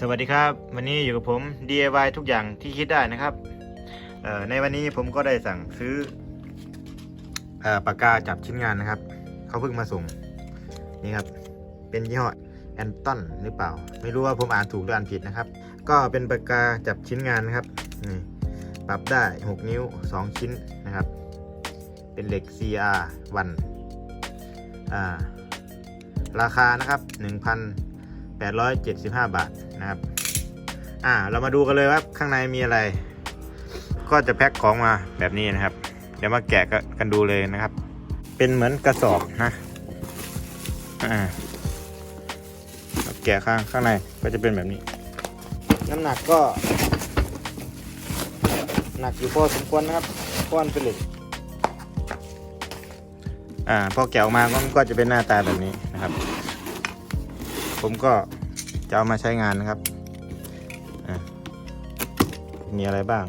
สวัสดีครับ วันนี้อยู่กับผม DIY ทุกอย่างที่คิดได้นะครับในวันนี้ผมก็ได้สั่งซื้ออปากกาจับชิ้นงานนะครับ เขาเพิ่งมาส่งนี่ครับ เป็นยี่ห้อแอนตันหรือเปล่า ไม่รู้ว่าผมอ่านถูกหรืออ่านผิดนะครับ ก็เป็นปากกาจับชิ้นงานนะครับนี่ปรับได้ 6 นิ้ว 2 ชิ้นนะครับ เป็นเหล็ก CR วันอ่าราคานะครับ 875 บาทนะครับ อ่า เรามาดูกันเลยว่าข้างในมีอะไร ก็จะแพ็คของมาแบบนี้นะครับ เดี๋ยวมาแกะกันดูเลยนะครับ เป็นเหมือนกระสอบนะ อ่า แกะข้างข้างในก็จะเป็นแบบนี้ น้ำหนักก็ หนักอยู่พอสมควรนะครับก้อนเป็นเหล็กอ่าพอแกะออกมามันก็จะเป็นหน้าตาแบบนี้นะครับ ผมก็จะเอามาใช้งานนะครับมีอะไรบ้าง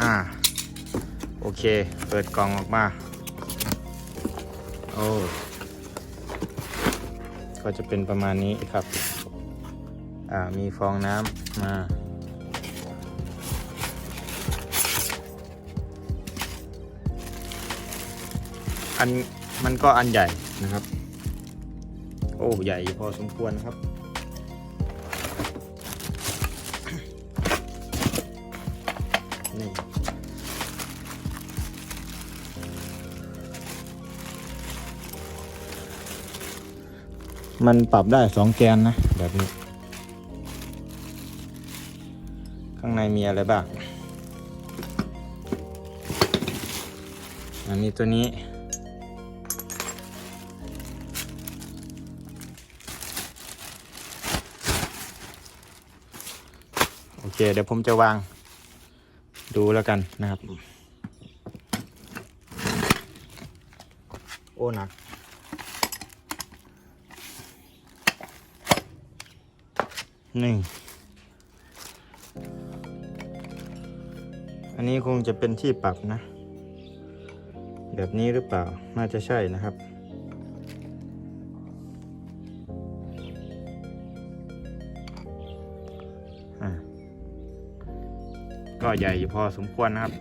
อ่า โอเค เปิดกล่องออกมา โอ้ ก็จะเป็นประมาณนี้ครับ อ่า มีฟองน้ำมา อันมันก็อันใหญ่นะครับ โอ้ใหญ่พอสมควรครับ นี่มันปรับได้สองแกนนะ แบบนี้ ข้างในมีอะไรบ้าง อันนี้ตัวนี้ เคเดี๋ยวผมจะวาง ดูแล้วกันนะครับ โอ้หนักหนี่งอันนี้คงจะเป็นที่ปรับนะ แบบนี้หรือเปล่าน่าจะใช่นะครับ ก็ใหญ่อยู่พอสมควรนะครับ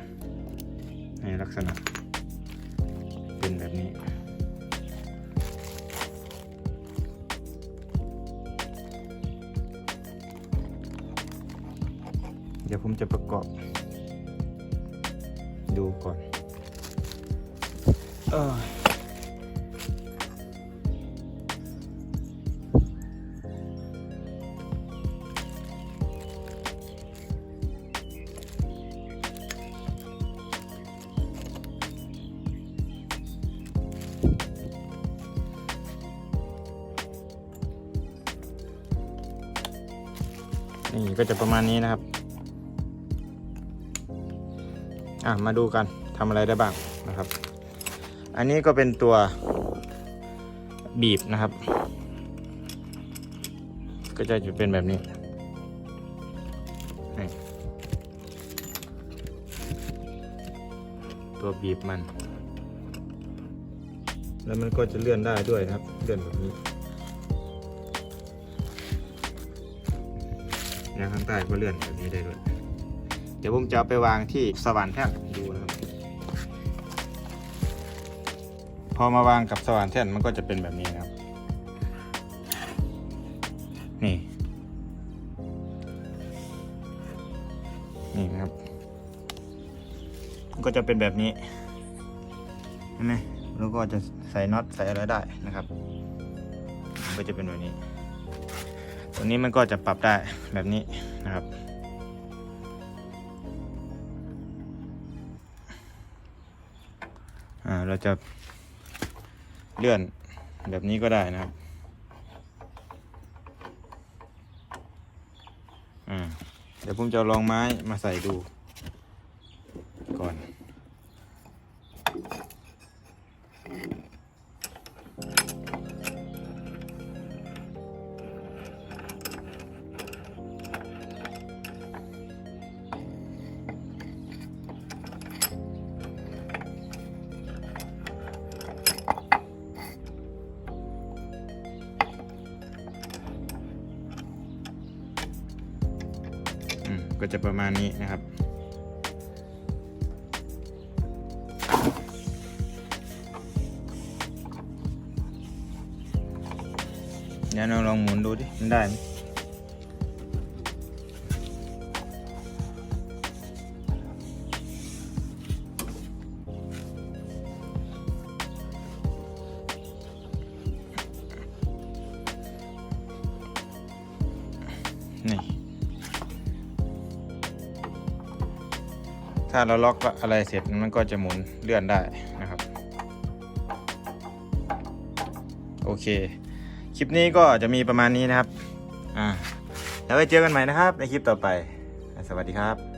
ในลักษณะเป็นแบบนี้ เดี๋ยวผมจะประกอบ ดูก่อน เออ นี่ก็จะประมาณนี้นะครับ อะมาดูกันทำอะไรได้บ้างนะครับ อันนี้ก็เป็นตัวบีบนะครับ ก็จะอยู่เป็นแบบนี้นี่ตัวบีบมัน แล้วมันก็จะเลื่อนได้ด้วยนะครับ เลื่อนแบบนี้ แล้วข้างใต้ก็เลื่อนแบบนี้ได้ด้วย เดี๋ยวผมจะเอาไปวางที่สว่านแท่นดูนะครับ พอมาวางกับสว่านแท่นมันก็จะเป็นแบบนี้นะครับ นี่ นี่นะครับ ก็จะเป็นแบบนี้เห็นไหมแล้วก็จะใส่น็อตใส่อะไรได้นะครับ ก็จะเป็นแบบนี้ ตัวนี้มันก็จะปรับได้แบบนี้นะครับ เราจะเลื่อนแบบนี้ก็ได้นะครับเดี๋ยวผมจะลองไม้มาใส่ดู ก็จะประมาณนี้นะครับ เดี๋ยวเราลองหมุนดูดิ มันได้ไหมนี่ ถ้าเราล็อกอะไรเสร็จมันก็จะหมุนเลื่อนได้นะครับ โอเค คลิปนี้ก็จะมีประมาณนี้นะครับ อ่า แล้วไว้เจอกันใหม่นะครับ ในคลิปต่อไป สวัสดีครับ